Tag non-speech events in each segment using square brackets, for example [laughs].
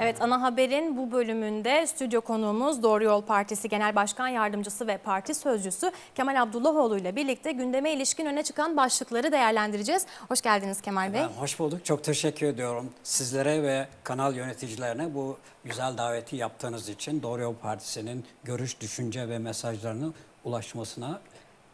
Evet ana haberin bu bölümünde stüdyo konuğumuz Doğru Yol Partisi Genel Başkan Yardımcısı ve Parti Sözcüsü Kemal Abdullahoğlu ile birlikte gündeme ilişkin öne çıkan başlıkları değerlendireceğiz. Hoş geldiniz Kemal Bey. Hoş bulduk. Çok teşekkür ediyorum sizlere ve kanal yöneticilerine bu güzel daveti yaptığınız için Doğru Yol Partisi'nin görüş, düşünce ve mesajlarını ulaşmasına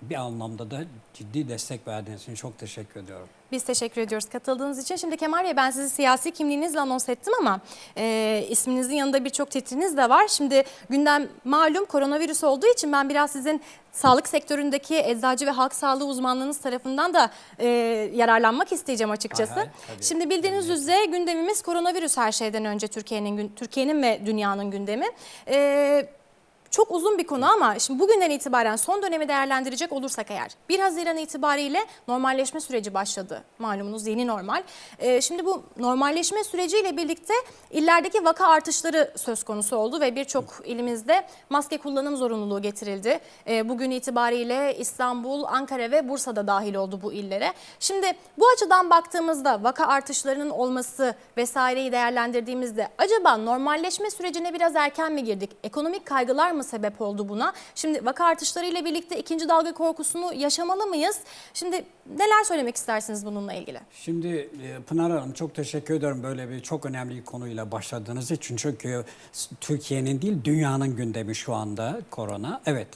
bir anlamda da ciddi destek verdiğiniz için çok teşekkür ediyorum. Biz teşekkür ediyoruz katıldığınız için. Şimdi Kemal Bey ben sizi siyasi kimliğinizle anons ettim ama e, isminizin yanında birçok titriniz de var. Şimdi gündem malum koronavirüs olduğu için ben biraz sizin sağlık sektöründeki eczacı ve halk sağlığı uzmanlığınız tarafından da e, yararlanmak isteyeceğim açıkçası. Hay hay, tabii. Şimdi bildiğiniz üzere gündemimiz koronavirüs her şeyden önce Türkiye'nin Türkiye'nin ve dünyanın gündemi. E, çok uzun bir konu ama şimdi bugünden itibaren son dönemi değerlendirecek olursak eğer 1 Haziran itibariyle normalleşme süreci başladı. Malumunuz yeni normal. Ee, şimdi bu normalleşme süreciyle birlikte illerdeki vaka artışları söz konusu oldu ve birçok ilimizde maske kullanım zorunluluğu getirildi. Ee, bugün itibariyle İstanbul, Ankara ve Bursa'da dahil oldu bu illere. Şimdi bu açıdan baktığımızda vaka artışlarının olması vesaireyi değerlendirdiğimizde acaba normalleşme sürecine biraz erken mi girdik? Ekonomik kaygılar mı sebep oldu buna? Şimdi vaka artışlarıyla birlikte ikinci dalga korkusunu yaşamalı mıyız? Şimdi neler söylemek istersiniz bununla ilgili? Şimdi e, Pınar Hanım çok teşekkür ediyorum böyle bir çok önemli bir konuyla başladığınız için. Çünkü Türkiye'nin değil dünyanın gündemi şu anda korona. Evet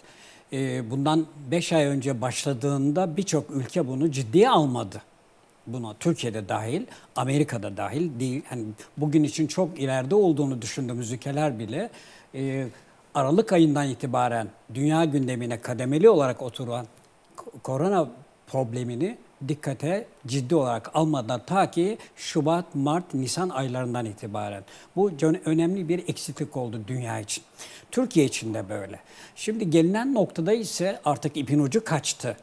e, bundan 5 ay önce başladığında birçok ülke bunu ciddiye almadı. Buna Türkiye'de dahil, Amerika'da dahil değil. Yani bugün için çok ileride olduğunu düşündüğümüz ülkeler bile e, Aralık ayından itibaren dünya gündemine kademeli olarak oturan ko- korona problemini dikkate ciddi olarak almadan ta ki Şubat, Mart, Nisan aylarından itibaren. Bu önemli bir eksiklik oldu dünya için. Türkiye için de böyle. Şimdi gelinen noktada ise artık ipin ucu kaçtı.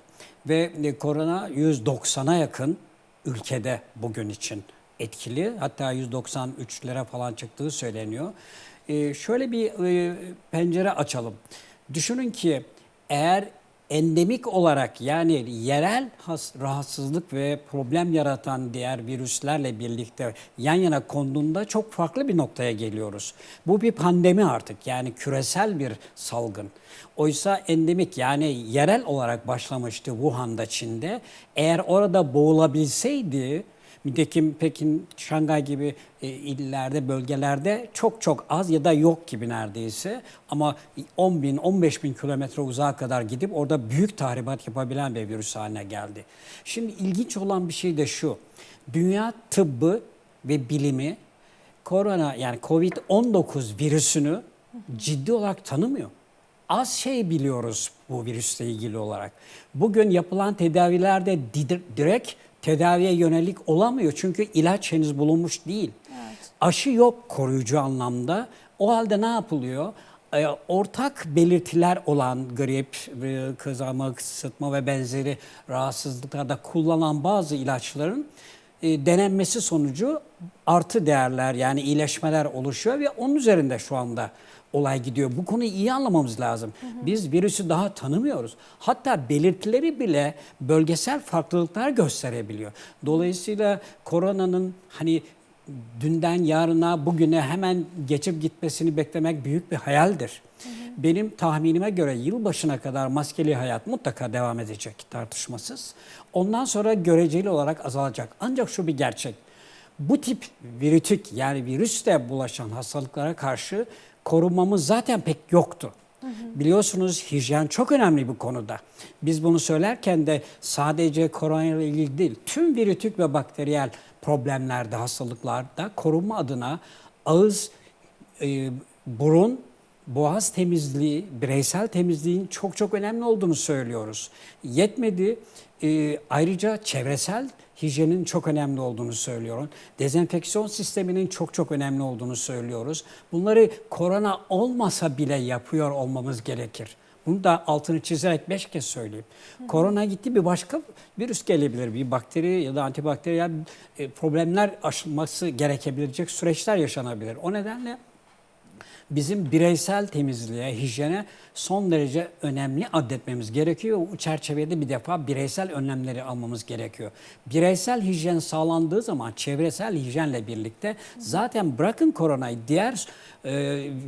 Ve e, korona 190'a yakın ülkede bugün için etkili. Hatta 193'lere falan çıktığı söyleniyor. Ee, şöyle bir e, pencere açalım. Düşünün ki eğer endemik olarak yani yerel rahatsızlık ve problem yaratan diğer virüslerle birlikte yan yana konduğunda çok farklı bir noktaya geliyoruz. Bu bir pandemi artık yani küresel bir salgın. Oysa endemik yani yerel olarak başlamıştı Wuhan'da Çin'de. Eğer orada boğulabilseydi Nitekim Pekin, Şangay gibi e, illerde, bölgelerde çok çok az ya da yok gibi neredeyse. Ama 10 bin, 15 bin kilometre uzağa kadar gidip orada büyük tahribat yapabilen bir virüs haline geldi. Şimdi ilginç olan bir şey de şu. Dünya tıbbı ve bilimi korona yani Covid-19 virüsünü ciddi olarak tanımıyor az şey biliyoruz bu virüsle ilgili olarak. Bugün yapılan tedavilerde di- direkt tedaviye yönelik olamıyor. Çünkü ilaç henüz bulunmuş değil. Aşı yok koruyucu anlamda. O halde ne yapılıyor? Ee, Ortak belirtiler olan grip, e, kızamık, sıtma ve benzeri rahatsızlıklarda kullanılan bazı ilaçların e, denenmesi sonucu artı değerler yani iyileşmeler oluşuyor ve onun üzerinde şu anda olay gidiyor. Bu konuyu iyi anlamamız lazım. Biz virüsü daha tanımıyoruz. Hatta belirtileri bile bölgesel farklılıklar gösterebiliyor. Dolayısıyla koronanın hani dünden yarına bugüne hemen geçip gitmesini beklemek büyük bir hayaldir. Benim tahminime göre yılbaşına kadar maskeli hayat mutlaka devam edecek tartışmasız. Ondan sonra göreceli olarak azalacak. Ancak şu bir gerçek. Bu tip virütik yani virüsle bulaşan hastalıklara karşı korunmamız zaten pek yoktu. Biliyorsunuz hijyen çok önemli bir konuda. Biz bunu söylerken de sadece korona ile ilgili değil, tüm virütik ve bakteriyel problemlerde, hastalıklarda korunma adına ağız, e, burun, boğaz temizliği, bireysel temizliğin çok çok önemli olduğunu söylüyoruz. Yetmedi, e, ayrıca çevresel hijyenin çok önemli olduğunu söylüyorum. Dezenfeksiyon sisteminin çok çok önemli olduğunu söylüyoruz. Bunları korona olmasa bile yapıyor olmamız gerekir. Bunu da altını çizerek beş kez söyleyeyim. Korona gitti bir başka virüs gelebilir. Bir bakteri ya da antibakteriyel e, problemler aşılması gerekebilecek süreçler yaşanabilir. O nedenle bizim bireysel temizliğe, hijyene son derece önemli adetmemiz gerekiyor. Bu çerçevede bir defa bireysel önlemleri almamız gerekiyor. Bireysel hijyen sağlandığı zaman çevresel hijyenle birlikte zaten bırakın koronayı diğer e,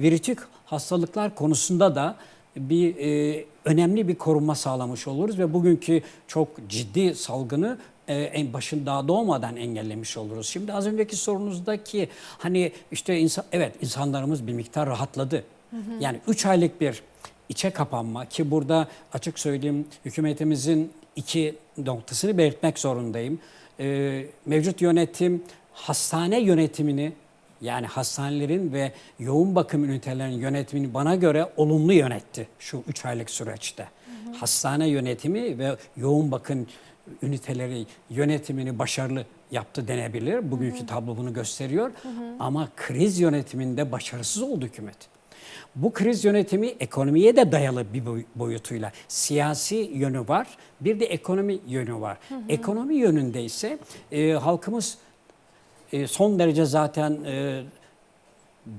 virütik hastalıklar konusunda da bir e, önemli bir korunma sağlamış oluruz ve bugünkü çok ciddi salgını en başın daha doğmadan engellemiş oluruz. Şimdi az önceki sorunuzdaki hani işte insan, evet insanlarımız bir miktar rahatladı. Yani 3 aylık bir içe kapanma ki burada açık söyleyeyim hükümetimizin iki noktasını belirtmek zorundayım. E, mevcut yönetim hastane yönetimini yani hastanelerin ve yoğun bakım ünitelerinin yönetimini bana göre olumlu yönetti şu 3 aylık süreçte. Hastane yönetimi ve yoğun bakım üniteleri yönetimini başarılı yaptı denebilir. Bugünkü tablo bunu gösteriyor. Ama kriz yönetiminde başarısız oldu hükümet. Bu kriz yönetimi ekonomiye de dayalı bir boy- boyutuyla. Siyasi yönü var, bir de ekonomi yönü var. Ekonomi yönünde ise e, halkımız e, son derece zaten e,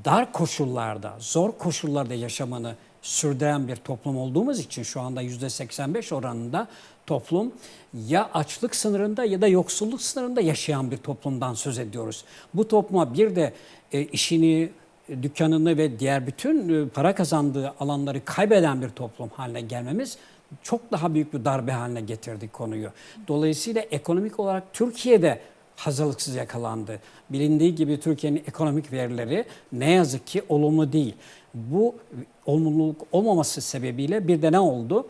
dar koşullarda, zor koşullarda yaşamanı sürdüren bir toplum olduğumuz için şu anda yüzde 85 oranında toplum ya açlık sınırında ya da yoksulluk sınırında yaşayan bir toplumdan söz ediyoruz. Bu topluma bir de e, işini, e, dükkanını ve diğer bütün e, para kazandığı alanları kaybeden bir toplum haline gelmemiz çok daha büyük bir darbe haline getirdi konuyu. Dolayısıyla ekonomik olarak Türkiye'de hazırlıksız yakalandı. Bilindiği gibi Türkiye'nin ekonomik verileri ne yazık ki olumlu değil. Bu olumluluk olmaması sebebiyle bir de ne oldu?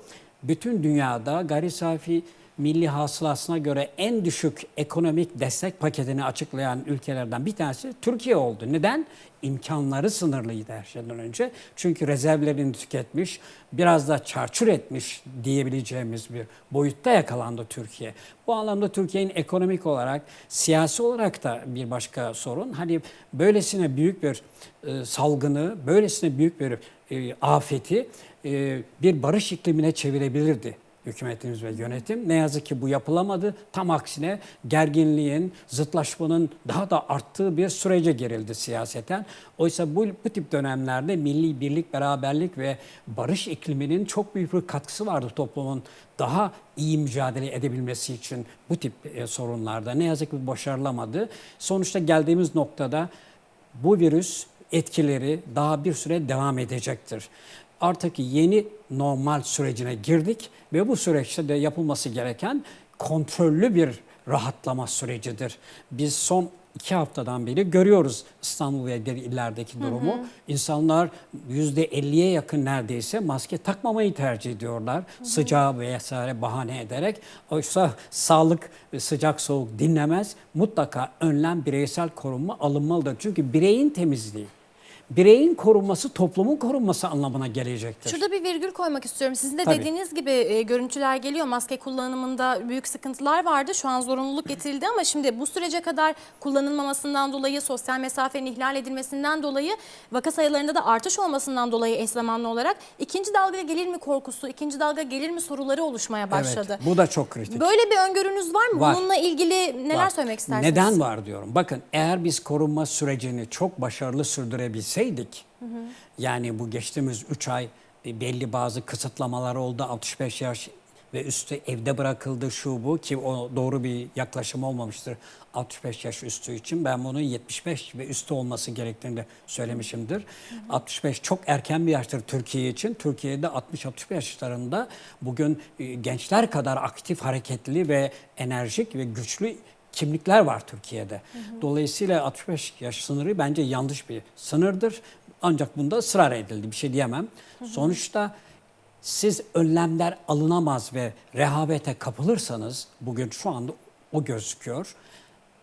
Bütün dünyada gayri safi milli hasılasına göre en düşük ekonomik destek paketini açıklayan ülkelerden bir tanesi Türkiye oldu. Neden? İmkanları sınırlıydı her şeyden önce. Çünkü rezervlerini tüketmiş, biraz da çarçur etmiş diyebileceğimiz bir boyutta yakalandı Türkiye. Bu anlamda Türkiye'nin ekonomik olarak, siyasi olarak da bir başka sorun. Hani böylesine büyük bir e, salgını, böylesine büyük bir e, afeti e, bir barış iklimine çevirebilirdi hükümetimiz ve yönetim. Ne yazık ki bu yapılamadı. Tam aksine gerginliğin, zıtlaşmanın daha da arttığı bir sürece girildi siyaseten. Oysa bu, bu tip dönemlerde milli birlik, beraberlik ve barış ikliminin çok büyük bir katkısı vardı toplumun daha iyi mücadele edebilmesi için bu tip e, sorunlarda. Ne yazık ki başarılamadı. Sonuçta geldiğimiz noktada bu virüs etkileri daha bir süre devam edecektir. Artık yeni normal sürecine girdik ve bu süreçte de yapılması gereken kontrollü bir rahatlama sürecidir. Biz son iki haftadan beri görüyoruz İstanbul ve diğer illerdeki durumu. İnsanlar %50'ye yakın neredeyse maske takmamayı tercih ediyorlar. Sıcağı vesaire bahane ederek. Oysa sağlık sıcak soğuk dinlemez. Mutlaka önlem bireysel korunma alınmalıdır. Çünkü bireyin temizliği, bireyin korunması toplumun korunması anlamına gelecektir. Şurada bir virgül koymak istiyorum. Sizin de Tabii. dediğiniz gibi e, görüntüler geliyor. Maske kullanımında büyük sıkıntılar vardı. Şu an zorunluluk getirildi ama şimdi bu sürece kadar kullanılmamasından dolayı, sosyal mesafenin ihlal edilmesinden dolayı, vaka sayılarında da artış olmasından dolayı eş zamanlı olarak ikinci dalga gelir mi korkusu, ikinci dalga gelir mi soruları oluşmaya başladı. Evet, bu da çok kritik. Böyle bir öngörünüz var mı? Var. Bununla ilgili neler var. söylemek istersiniz? Neden var diyorum. Bakın eğer biz korunma sürecini çok başarılı sürdürebilseydik, yani bu geçtiğimiz 3 ay e, belli bazı kısıtlamalar oldu. 65 yaş ve üstü evde bırakıldı şu bu ki o doğru bir yaklaşım olmamıştır 65 yaş üstü için. Ben bunu 75 ve üstü olması gerektiğini de söylemişimdir. 65 çok erken bir yaştır Türkiye için. Türkiye'de 60-65 yaşlarında bugün e, gençler kadar aktif, hareketli ve enerjik ve güçlü kimlikler var Türkiye'de. Dolayısıyla 65 yaş sınırı bence yanlış bir sınırdır. Ancak bunda ısrar edildi. Bir şey diyemem. Sonuçta siz önlemler alınamaz ve rehavete kapılırsanız bugün şu anda o gözüküyor.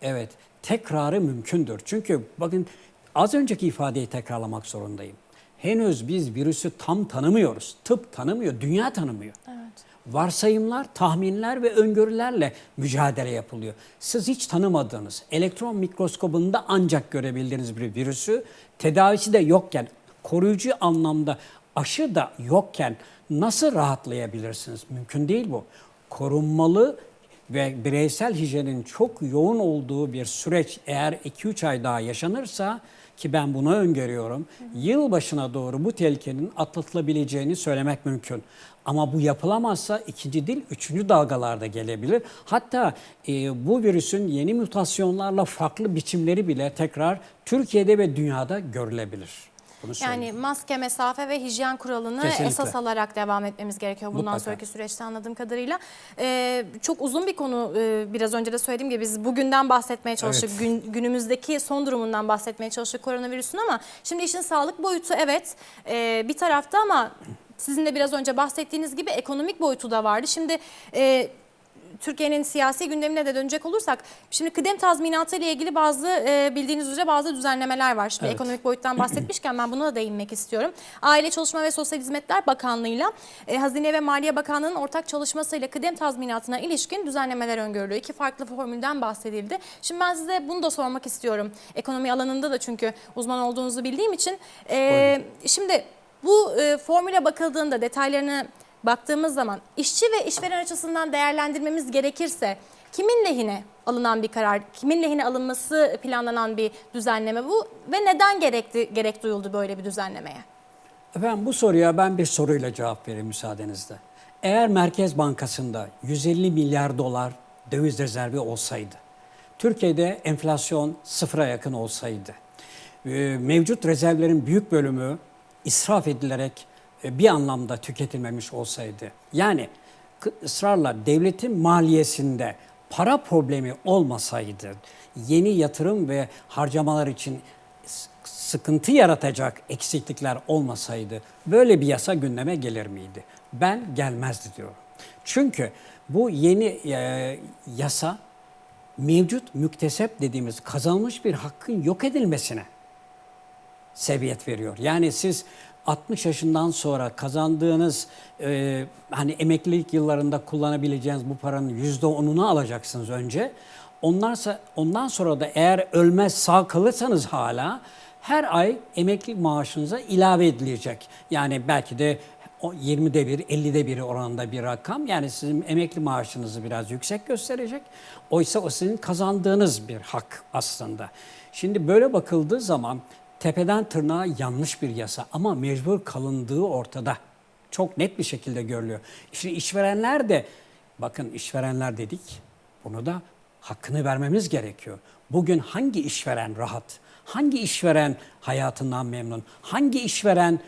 Evet, tekrarı mümkündür. Çünkü bakın az önceki ifadeyi tekrarlamak zorundayım. Henüz biz virüsü tam tanımıyoruz. Tıp tanımıyor, dünya tanımıyor. Evet. Varsayımlar, tahminler ve öngörülerle mücadele yapılıyor. Siz hiç tanımadığınız, elektron mikroskobunda ancak görebildiğiniz bir virüsü tedavisi de yokken, koruyucu anlamda aşı da yokken nasıl rahatlayabilirsiniz? Mümkün değil bu. Korunmalı, ve bireysel hijyenin çok yoğun olduğu bir süreç eğer 2-3 ay daha yaşanırsa ki ben bunu öngörüyorum. Yıl başına doğru bu tehlikenin atlatılabileceğini söylemek mümkün. Ama bu yapılamazsa ikinci değil, üçüncü dalgalarda gelebilir. Hatta e, bu virüsün yeni mutasyonlarla farklı biçimleri bile tekrar Türkiye'de ve dünyada görülebilir. Bunu söyleyeyim. Yani maske, mesafe ve hijyen kuralını Kesinlikle. esas alarak devam etmemiz gerekiyor bundan Mutlaka. sonraki süreçte anladığım kadarıyla. Ee, çok uzun bir konu e, biraz önce de söylediğim gibi biz bugünden bahsetmeye çalıştık. Evet. Gün, günümüzdeki son durumundan bahsetmeye çalıştık koronavirüsün ama şimdi işin sağlık boyutu evet e, bir tarafta ama sizin de biraz önce bahsettiğiniz gibi ekonomik boyutu da vardı. Şimdi e, Türkiye'nin siyasi gündemine de dönecek olursak şimdi kıdem tazminatı ile ilgili bazı e, bildiğiniz üzere bazı düzenlemeler var. Şimdi Evet. ekonomik boyuttan bahsetmişken ben buna da değinmek istiyorum. Aile Çalışma ve Sosyal Hizmetler Bakanlığı'yla e, Hazine ve Maliye Bakanlığı'nın ortak çalışmasıyla kıdem tazminatına ilişkin düzenlemeler öngörülüyor. İki farklı formülden bahsedildi. Şimdi ben size bunu da sormak istiyorum. Ekonomi alanında da çünkü uzman olduğunuzu bildiğim için. E, şimdi bu e, formüle bakıldığında detaylarını baktığımız zaman işçi ve işveren açısından değerlendirmemiz gerekirse kimin lehine alınan bir karar, kimin lehine alınması planlanan bir düzenleme bu ve neden gerekti, gerek duyuldu böyle bir düzenlemeye? Efendim bu soruya ben bir soruyla cevap vereyim müsaadenizle. Eğer Merkez Bankası'nda 150 milyar dolar döviz rezervi olsaydı, Türkiye'de enflasyon sıfıra yakın olsaydı, e, mevcut rezervlerin büyük bölümü israf edilerek e, bir anlamda tüketilmemiş olsaydı, yani ısrarla devletin maliyesinde para problemi olmasaydı, yeni yatırım ve harcamalar için sıkıntı yaratacak eksiklikler olmasaydı böyle bir yasa gündeme gelir miydi? Ben gelmezdi diyorum. Çünkü bu yeni e, yasa mevcut müktesep dediğimiz kazanılmış bir hakkın yok edilmesine sebebiyet veriyor. Yani siz 60 yaşından sonra kazandığınız e, hani emeklilik yıllarında kullanabileceğiniz bu paranın %10'unu alacaksınız önce. Onlarsa ondan sonra da eğer ölmez sağ kalırsanız hala her ay emekli maaşınıza ilave edilecek. Yani belki de o 20'de bir, 50'de bir oranında bir rakam. Yani sizin emekli maaşınızı biraz yüksek gösterecek. Oysa o sizin kazandığınız bir hak aslında. Şimdi böyle bakıldığı zaman tepeden tırnağa yanlış bir yasa ama mecbur kalındığı ortada. Çok net bir şekilde görülüyor. İşte işverenler de, bakın işverenler dedik, bunu da hakkını vermemiz gerekiyor. Bugün hangi işveren rahat? Hangi işveren hayatından memnun? Hangi işveren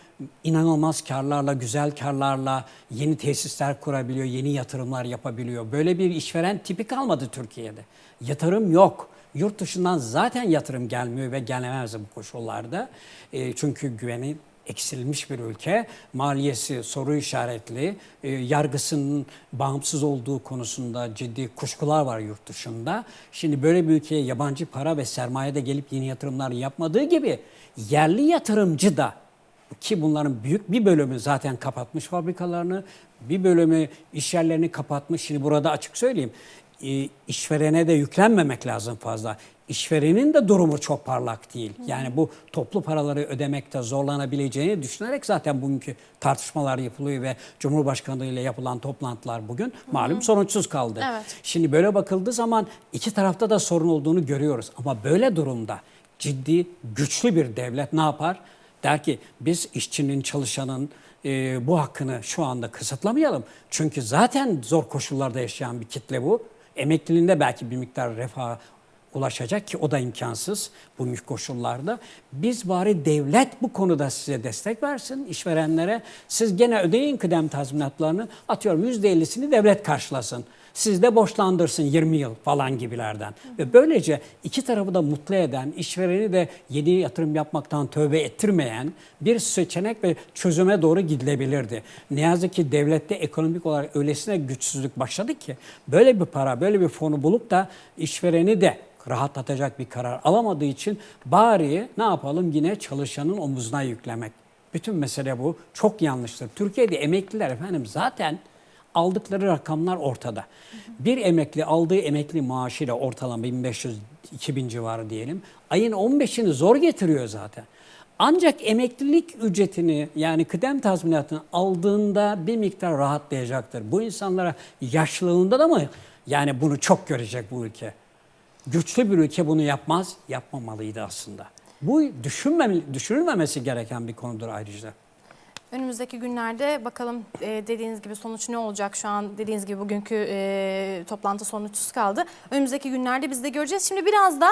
inanılmaz karlarla, güzel karlarla yeni tesisler kurabiliyor, yeni yatırımlar yapabiliyor? Böyle bir işveren tipi kalmadı Türkiye'de. Yatırım yok. Yurt dışından zaten yatırım gelmiyor ve gelemez bu koşullarda. E, çünkü güveni eksilmiş bir ülke, maliyesi soru işaretli, e, yargısının bağımsız olduğu konusunda ciddi kuşkular var yurt dışında. Şimdi böyle bir ülkeye yabancı para ve sermaye de gelip yeni yatırımlar yapmadığı gibi yerli yatırımcı da ki bunların büyük bir bölümü zaten kapatmış fabrikalarını, bir bölümü iş yerlerini kapatmış. Şimdi burada açık söyleyeyim, e, işverene de yüklenmemek lazım fazla. İşverenin de durumu çok parlak değil. Yani bu toplu paraları ödemekte zorlanabileceğini düşünerek zaten bugünkü tartışmalar yapılıyor ve Cumhurbaşkanı ile yapılan toplantılar bugün malum sonuçsuz kaldı. Evet. Şimdi böyle bakıldığı zaman iki tarafta da sorun olduğunu görüyoruz. Ama böyle durumda ciddi, güçlü bir devlet ne yapar? Der ki biz işçinin, çalışanın e, bu hakkını şu anda kısıtlamayalım. Çünkü zaten zor koşullarda yaşayan bir kitle bu. Emekliliğinde belki bir miktar refah ulaşacak ki o da imkansız bu koşullarda. Biz bari devlet bu konuda size destek versin işverenlere. Siz gene ödeyin kıdem tazminatlarını. Atıyorum %50'sini devlet karşılasın. Siz de borçlandırsın 20 yıl falan gibilerden. Ve böylece iki tarafı da mutlu eden, işvereni de yeni yatırım yapmaktan tövbe ettirmeyen bir seçenek ve çözüme doğru gidilebilirdi. Ne yazık ki devlette ekonomik olarak öylesine güçsüzlük başladı ki böyle bir para, böyle bir fonu bulup da işvereni de rahatlatacak bir karar alamadığı için bari ne yapalım yine çalışanın omuzuna yüklemek. Bütün mesele bu. Çok yanlıştır. Türkiye'de emekliler efendim zaten aldıkları rakamlar ortada. Bir emekli aldığı emekli maaşıyla ortalama 1500-2000 civarı diyelim. Ayın 15'ini zor getiriyor zaten. Ancak emeklilik ücretini yani kıdem tazminatını aldığında bir miktar rahatlayacaktır. Bu insanlara yaşlılığında da mı Yani bunu çok görecek bu ülke. Güçlü bir ülke bunu yapmaz, yapmamalıydı aslında. Bu düşünmem, düşünülmemesi gereken bir konudur ayrıca. Önümüzdeki günlerde bakalım e, dediğiniz gibi sonuç ne olacak şu an dediğiniz gibi bugünkü e, toplantı sonuçsuz kaldı. Önümüzdeki günlerde biz de göreceğiz. Şimdi biraz da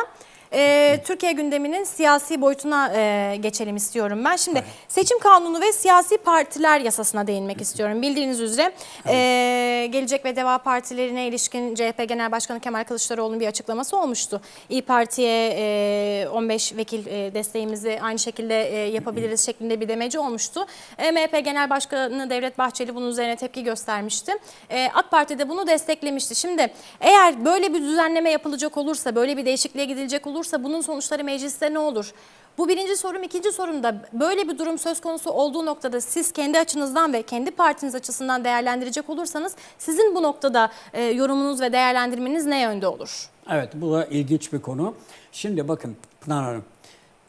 e, Türkiye gündeminin siyasi boyutuna e, geçelim istiyorum ben. Şimdi seçim kanunu ve siyasi partiler yasasına değinmek istiyorum. Bildiğiniz üzere e, Gelecek ve Deva Partilerine ilişkin CHP Genel Başkanı Kemal Kılıçdaroğlu'nun bir açıklaması olmuştu. İyi Parti'ye e, 15 vekil e, desteğimizi aynı şekilde e, yapabiliriz şeklinde bir demeci olmuştu. E, MHP Genel Başkanı Devlet Bahçeli bunun üzerine tepki göstermişti. E, AK Parti de bunu desteklemişti. Şimdi eğer böyle bir düzenleme yapılacak olursa, böyle bir değişikliğe gidilecek olursa bunun sonuçları mecliste ne olur? Bu birinci sorum. ikinci sorum da böyle bir durum söz konusu olduğu noktada siz kendi açınızdan ve kendi partiniz açısından değerlendirecek olursanız sizin bu noktada e, yorumunuz ve değerlendirmeniz ne yönde olur? Evet bu da ilginç bir konu. Şimdi bakın Pınar Hanım,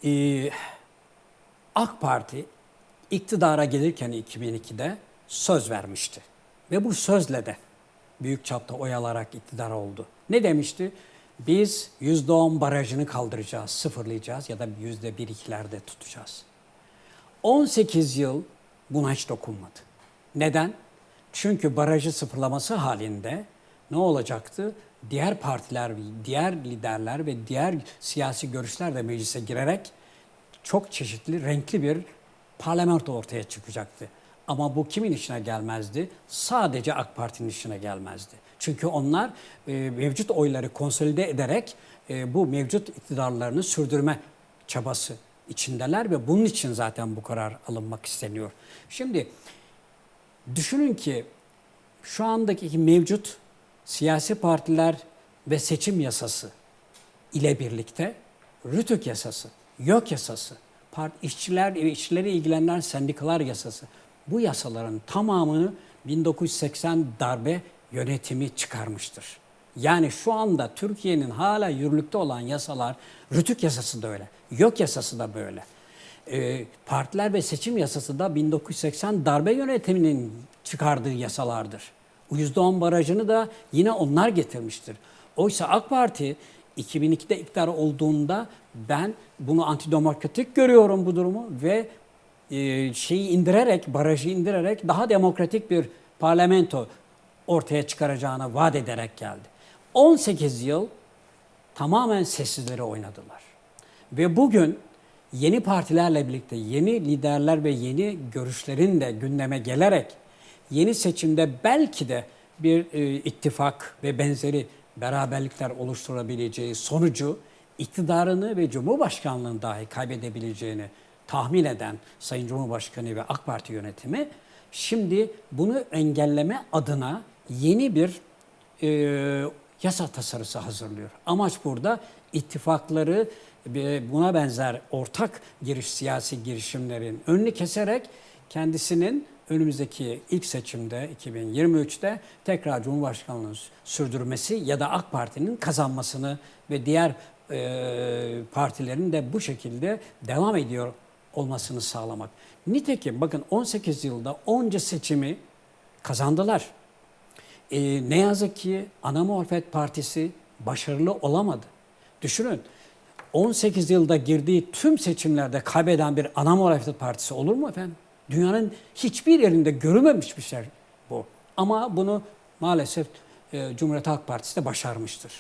e, AK Parti iktidara gelirken 2002'de söz vermişti. Ve bu sözle de büyük çapta oy alarak iktidar oldu. Ne demişti? Biz %10 barajını kaldıracağız, sıfırlayacağız ya da %1-2'lerde tutacağız. 18 yıl buna hiç dokunmadı. Neden? Çünkü barajı sıfırlaması halinde ne olacaktı? Diğer partiler, diğer liderler ve diğer siyasi görüşler de meclise girerek çok çeşitli, renkli bir parlamento ortaya çıkacaktı. Ama bu kimin işine gelmezdi? Sadece AK Parti'nin işine gelmezdi. Çünkü onlar e, mevcut oyları konsolide ederek e, bu mevcut iktidarlarını sürdürme çabası içindeler ve bunun için zaten bu karar alınmak isteniyor. Şimdi düşünün ki şu andaki mevcut siyasi partiler ve seçim yasası ile birlikte RÜTÜK yasası, YÖK yasası, part, işçiler ve işçileri ilgilendiren sendikalar yasası bu yasaların tamamını 1980 darbe yönetimi çıkarmıştır. Yani şu anda Türkiye'nin hala yürürlükte olan yasalar, RÜTÜK yasası da öyle, YÖK yasası da böyle. Ee, partiler ve seçim yasası da 1980 darbe yönetiminin çıkardığı yasalardır. O %10 barajını da yine onlar getirmiştir. Oysa AK Parti 2002'de iktidar olduğunda ben bunu antidemokratik görüyorum bu durumu ve e, şeyi indirerek, barajı indirerek daha demokratik bir parlamento ortaya çıkaracağını vaat ederek geldi. 18 yıl tamamen sessizleri oynadılar. Ve bugün yeni partilerle birlikte yeni liderler ve yeni görüşlerin de gündeme gelerek yeni seçimde belki de bir e, ittifak ve benzeri beraberlikler oluşturabileceği sonucu iktidarını ve Cumhurbaşkanlığını dahi kaybedebileceğini tahmin eden Sayın Cumhurbaşkanı ve AK Parti yönetimi şimdi bunu engelleme adına yeni bir e, yasa tasarısı hazırlıyor. Amaç burada ittifakları buna benzer ortak giriş siyasi girişimlerin önünü keserek kendisinin önümüzdeki ilk seçimde 2023'te tekrar Cumhurbaşkanlığını sürdürmesi ya da AK Parti'nin kazanmasını ve diğer e, partilerin de bu şekilde devam ediyor olmasını sağlamak. Nitekim bakın 18 yılda onca seçimi kazandılar. E, ne yazık ki ana muhalefet partisi başarılı olamadı. Düşünün 18 yılda girdiği tüm seçimlerde kaybeden bir ana muhalefet partisi olur mu efendim? Dünyanın hiçbir yerinde görülmemiş bir şey bu. Ama bunu maalesef e, Cumhuriyet Halk Partisi de başarmıştır.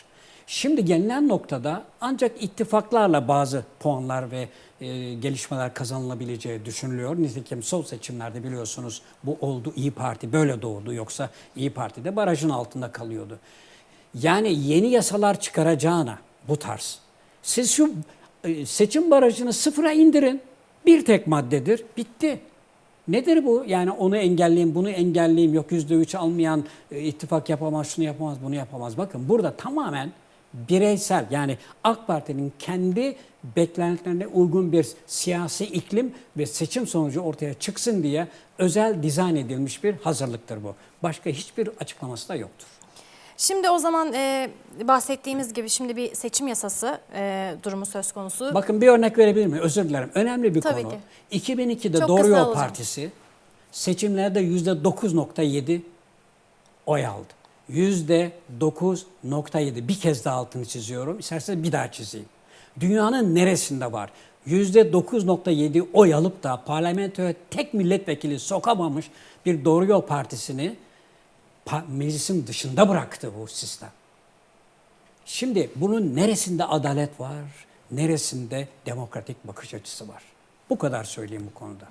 Şimdi gelinen noktada ancak ittifaklarla bazı puanlar ve e, gelişmeler kazanılabileceği düşünülüyor. Nitekim son seçimlerde biliyorsunuz bu oldu İyi Parti böyle doğdu yoksa İyi Parti de barajın altında kalıyordu. Yani yeni yasalar çıkaracağına bu tarz. Siz şu e, seçim barajını sıfıra indirin. Bir tek maddedir. Bitti. Nedir bu? Yani onu engelleyeyim, bunu engelleyeyim, yok yüzde üç almayan e, ittifak yapamaz, şunu yapamaz, bunu yapamaz. Bakın burada tamamen bireysel yani AK Parti'nin kendi beklentilerine uygun bir siyasi iklim ve seçim sonucu ortaya çıksın diye özel dizayn edilmiş bir hazırlıktır bu. Başka hiçbir açıklaması da yoktur. Şimdi o zaman e, bahsettiğimiz gibi şimdi bir seçim yasası e, durumu söz konusu. Bakın bir örnek verebilir miyim? Özür dilerim. Önemli bir Tabii konu. ki. 2002'de Çok Doğru Yol. Partisi seçimlerde %9.7 oy aldı. Yüzde 9.7. Bir kez daha altını çiziyorum. İsterseniz bir daha çizeyim. Dünyanın neresinde var? Yüzde 9.7 oy alıp da parlamentoya tek milletvekili sokamamış bir Doğru Yol Partisi'ni pa- meclisin dışında bıraktı bu sistem. Şimdi bunun neresinde adalet var, neresinde demokratik bakış açısı var? Bu kadar söyleyeyim bu konuda.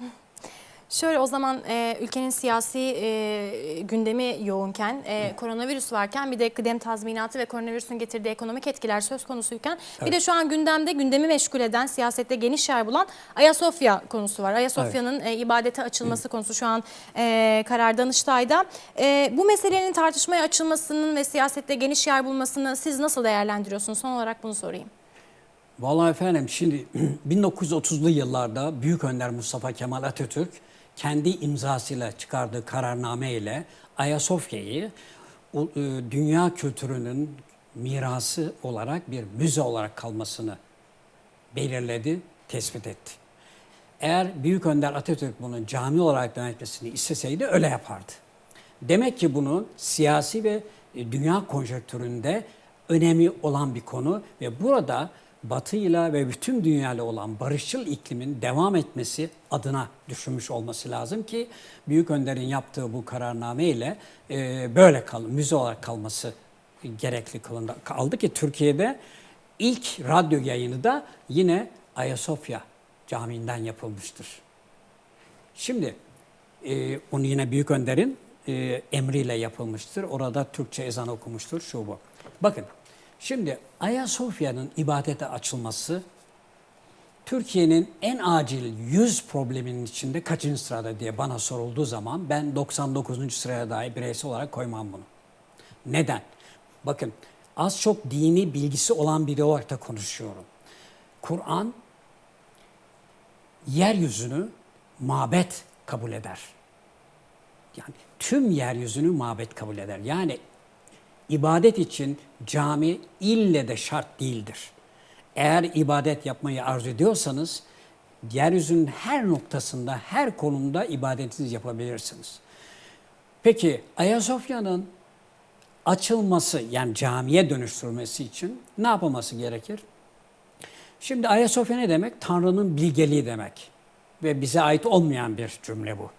Şöyle o zaman e, ülkenin siyasi e, gündemi yoğunken, e, koronavirüs varken bir de kıdem tazminatı ve koronavirüsün getirdiği ekonomik etkiler söz konusuyken bir de şu an gündemde gündemi meşgul eden, siyasette geniş yer bulan Ayasofya konusu var. Ayasofya'nın e, ibadete açılması konusu şu an e, karar Danıştay'da. E, bu meselenin tartışmaya açılmasının ve siyasette geniş yer bulmasını siz nasıl değerlendiriyorsunuz? Son olarak bunu sorayım. Vallahi efendim şimdi [clears throat] 1930'lu yıllarda Büyük Önder Mustafa Kemal Atatürk kendi imzasıyla çıkardığı kararname ile Ayasofya'yı e, dünya kültürünün mirası olarak bir müze olarak kalmasını belirledi, tespit etti. Eğer Büyük Önder Atatürk bunu cami olarak devam etmesini isteseydi öyle yapardı. Demek ki bunun siyasi ve e, dünya konjonktüründe önemi olan bir konu ve burada Batı'yla ve bütün dünyayla olan barışçıl iklimin devam etmesi adına düşünmüş olması lazım ki Büyük Önder'in yaptığı bu kararname ile e, böyle kal, müze olarak kalması gerekli kılındı. Kaldı ki Türkiye'de ilk radyo yayını da yine Ayasofya Camii'nden yapılmıştır. Şimdi e, onu yine Büyük Önder'in e, emriyle yapılmıştır. Orada Türkçe ezan okumuştur şu bu. Bakın şimdi Ayasofya'nın ibadete açılması Türkiye'nin en acil 100 probleminin içinde kaçıncı sırada diye bana sorulduğu zaman ben 99. sıraya dahi bireysel olarak koymam bunu. Neden? Bakın az çok dini bilgisi olan biri olarak da konuşuyorum. Kur'an yeryüzünü mabet kabul eder. Yani tüm yeryüzünü mabet kabul eder. Yani ibadet için cami ille de şart değildir. Eğer ibadet yapmayı arzu ediyorsanız yeryüzünün her noktasında, her konumda ibadetinizi yapabilirsiniz. Peki Ayasofya'nın açılması yani camiye dönüştürülmesi için ne yapılması gerekir? Şimdi Ayasofya ne demek? Tanrı'nın bilgeliği demek. Ve bize ait olmayan bir cümle bu.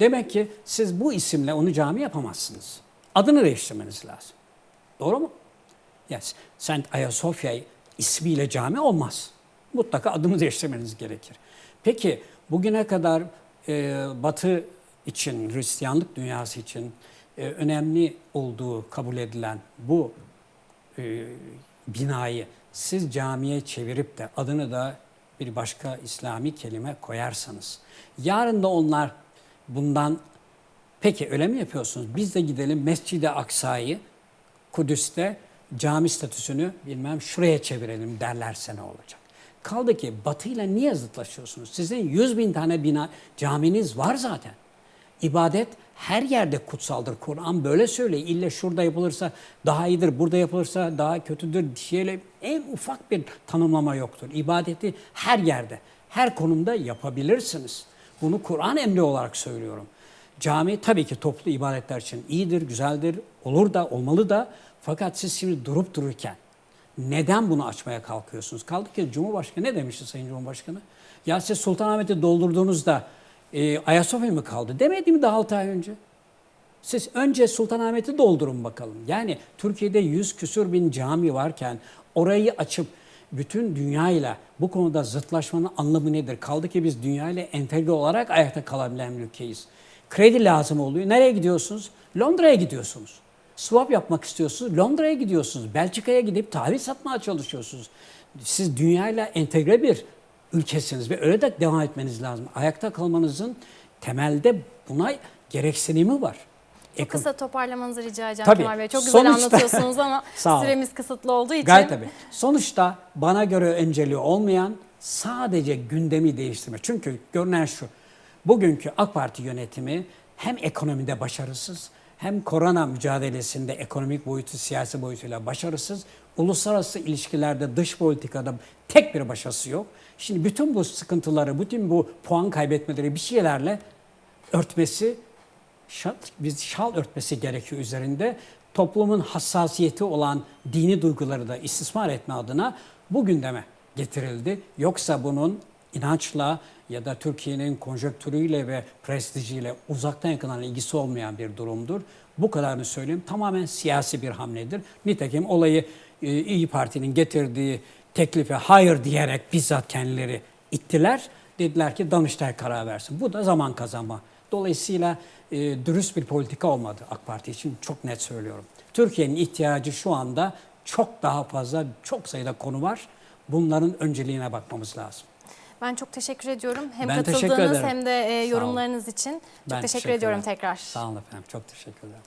Demek ki siz bu isimle onu cami yapamazsınız. Adını değiştirmeniz lazım. Doğru mu? Yes. Saint Ayasofya ismiyle cami olmaz. Mutlaka adını değiştirmeniz gerekir. Peki bugüne kadar e, Batı için, Hristiyanlık dünyası için e, önemli olduğu kabul edilen bu e, binayı siz camiye çevirip de adını da bir başka İslami kelime koyarsanız, yarın da onlar bundan peki öyle mi yapıyorsunuz? Biz de gidelim Mescid-i Aksa'yı Kudüs'te cami statüsünü bilmem şuraya çevirelim derlerse ne olacak? Kaldı ki Batı ile niye zıtlaşıyorsunuz? Sizin 100 bin tane bina caminiz var zaten. İbadet her yerde kutsaldır. Kur'an böyle söylüyor. İlle şurada yapılırsa daha iyidir, burada yapılırsa daha kötüdür diye en ufak bir tanımlama yoktur. İbadeti her yerde, her konumda yapabilirsiniz. Bunu Kur'an emri olarak söylüyorum. Cami tabii ki toplu ibadetler için iyidir, güzeldir, olur da, olmalı da. Fakat siz şimdi durup dururken neden bunu açmaya kalkıyorsunuz? Kaldı ki Cumhurbaşkanı ne demişti Sayın Cumhurbaşkanı? Ya siz Sultanahmet'i doldurduğunuzda e, Ayasofya mı kaldı demedi mi daha 6 ay önce? Siz önce Sultanahmet'i doldurun bakalım. Yani Türkiye'de yüz küsür bin cami varken orayı açıp bütün dünyayla bu konuda zıtlaşmanın anlamı nedir? Kaldı ki biz dünyayla entegre olarak ayakta kalabilen bir ülkeyiz. Kredi lazım oluyor. Nereye gidiyorsunuz? Londra'ya gidiyorsunuz. Swap yapmak istiyorsunuz. Londra'ya gidiyorsunuz. Belçika'ya gidip tahvil satmaya çalışıyorsunuz. Siz dünyayla entegre bir ülkesiniz ve öyle de devam etmeniz lazım. Ayakta kalmanızın temelde buna gereksinimi var. Çok kısa toparlamanızı rica edeceğim Tabii. Kemal Bey. Çok güzel Sonuçta- anlatıyorsunuz ama [laughs] süremiz kısıtlı olduğu için. Gayet tabii. Sonuçta bana göre önceliği olmayan sadece gündemi değiştirme. Çünkü görünen şu. Bugünkü AK Parti yönetimi hem ekonomide başarısız hem korona mücadelesinde ekonomik boyutu, siyasi boyutuyla başarısız. Uluslararası ilişkilerde, dış politikada tek bir başarısı yok. Şimdi bütün bu sıkıntıları, bütün bu puan kaybetmeleri bir şeylerle örtmesi şal, biz şal örtmesi gerekiyor üzerinde. toplumun hassasiyeti olan dini duyguları da istismar etme adına bu gündeme getirildi. Yoksa bunun inançla ya da Türkiye'nin konjonktürüyle ve prestijiyle uzaktan yakından ilgisi olmayan bir durumdur. Bu kadarını söyleyeyim. Tamamen siyasi bir hamledir. Nitekim olayı e, İyi Parti'nin getirdiği teklife hayır diyerek bizzat kendileri ittiler. Dediler ki Danıştay karar versin. Bu da zaman kazanma. Dolayısıyla e, dürüst bir politika olmadı AK Parti için çok net söylüyorum. Türkiye'nin ihtiyacı şu anda çok daha fazla, çok sayıda konu var. Bunların önceliğine bakmamız lazım. Ben çok teşekkür ediyorum. Hem Ben teşekkür katıldığınız ederim. hem de e, yorumlarınız için. Çok Ben teşekkür teşekkür ediyorum ederim. tekrar. Sağ olun efendim. Çok teşekkürler.